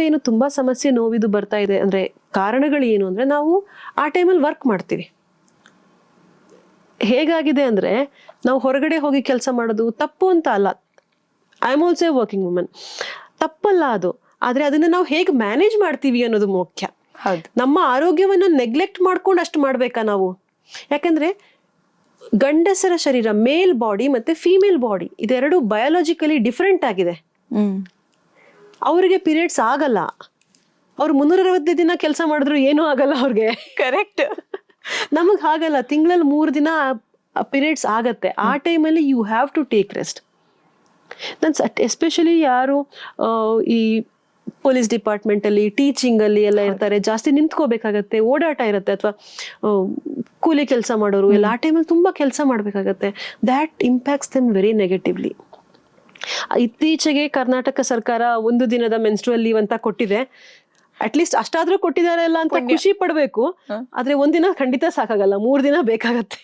ಏನು ತುಂಬಾ ಸಮಸ್ಯೆ ನೋವಿದು ಬರ್ತಾ ಇದೆ ಅಂದ್ರೆ ಕಾರಣಗಳು ಏನು ಅಂದ್ರೆ ನಾವು ಆ ಟೈಮಲ್ಲಿ ವರ್ಕ್ ಮಾಡ್ತೀವಿ. ಹೇಗಾಗಿದೆ ಅಂದ್ರೆ ನಾವು ಹೊರಗಡೆ ಹೋಗಿ ಕೆಲಸ ಮಾಡೋದು ತಪ್ಪು ಅಂತ ಅಲ್ಲ. I am also working woman ತಪ್ಪಲ್ಲ ಅದು. ಆದರೆ ಅದನ್ನ ನಾವು ಹೇಗೆ ಮ್ಯಾನೇಜ್ ಮಾಡ್ತೀವಿ ಅನ್ನೋದು ಮುಖ್ಯ. ಹೌದು. ನಮ್ಮ ಆರೋಗ್ಯವನ್ನು ನೆಗ್ಲೆಕ್ಟ್ ಮಾಡ್ಕೊಂಡು ಅಷ್ಟು ಮಾಡಬೇಕಾ ನಾವು? ಯಾಕಂದ್ರೆ ಗಂಡಸರ ಶರೀರ ಮೇಲ್ ಬಾಡಿ ಮತ್ತೆ ಫೀಮೇಲ್ ಬಾಡಿ ಇದೆರಡು ಬಯಾಲಜಿಕಲಿ ಡಿಫ್ರೆಂಟ್ ಆಗಿದೆ. ಅವರಿಗೆ ಪೀರಿಯಡ್ಸ್ ಆಗಲ್ಲ. ಅವ್ರು ಮುನ್ನೂರ ಅರವತ್ತು ದಿನ ಕೆಲಸ ಮಾಡಿದ್ರು ಏನೂ ಆಗಲ್ಲ ಅವ್ರಿಗೆ. ಕರೆಕ್ಟ್ ನಮಗೆ ಆಗಲ್ಲ ತಿಂಗಳಲ್ಲಿ ಮೂರು ದಿನ ಪೀರಿಯಡ್ಸ್ ಆಗತ್ತೆ. ಆ ಟೈಮಲ್ಲಿ you have to take rest ನಾನು ಎಸ್ಪೆಷಲಿ ಯಾರು ಈ ಪೊಲೀಸ್ ಡಿಪಾರ್ಟ್ಮೆಂಟಲ್ಲಿ ಟೀಚಿಂಗಲ್ಲಿ ಎಲ್ಲ ಇರ್ತಾರೆ ಜಾಸ್ತಿ ನಿಂತ್ಕೋಬೇಕಾಗತ್ತೆ ಓಡಾಟ ಇರುತ್ತೆ ಅಥವಾ ಕೂಲಿ ಕೆಲಸ ಮಾಡೋರು ಎಲ್ಲ ಆ ಟೈಮಲ್ಲಿ ತುಂಬ ಕೆಲಸ ಮಾಡಬೇಕಾಗತ್ತೆ. That impacts them very negatively ಇತ್ತೀಚೆಗೆ ಕರ್ನಾಟಕ ಸರ್ಕಾರ ಒಂದು ದಿನದ ಮೆನ್ಸ್ಟ್ರುವಲ್ ಲೀವ್ ಅಂತ ಕೊಟ್ಟಿದೆ. ಅಟ್ ಲೀಸ್ಟ್ ಅಷ್ಟಾದ್ರೂ ಕೊಟ್ಟಿದಾರಲ್ಲ ಅಂತ ಖುಷಿ ಪಡಬೇಕು. ಆದ್ರೆ ಒಂದಿನ ಖಂಡಿತ ಸಾಕಾಗಲ್ಲ. ಮೂರ್ ದಿನ ಬೇಕಾಗತ್ತೆ.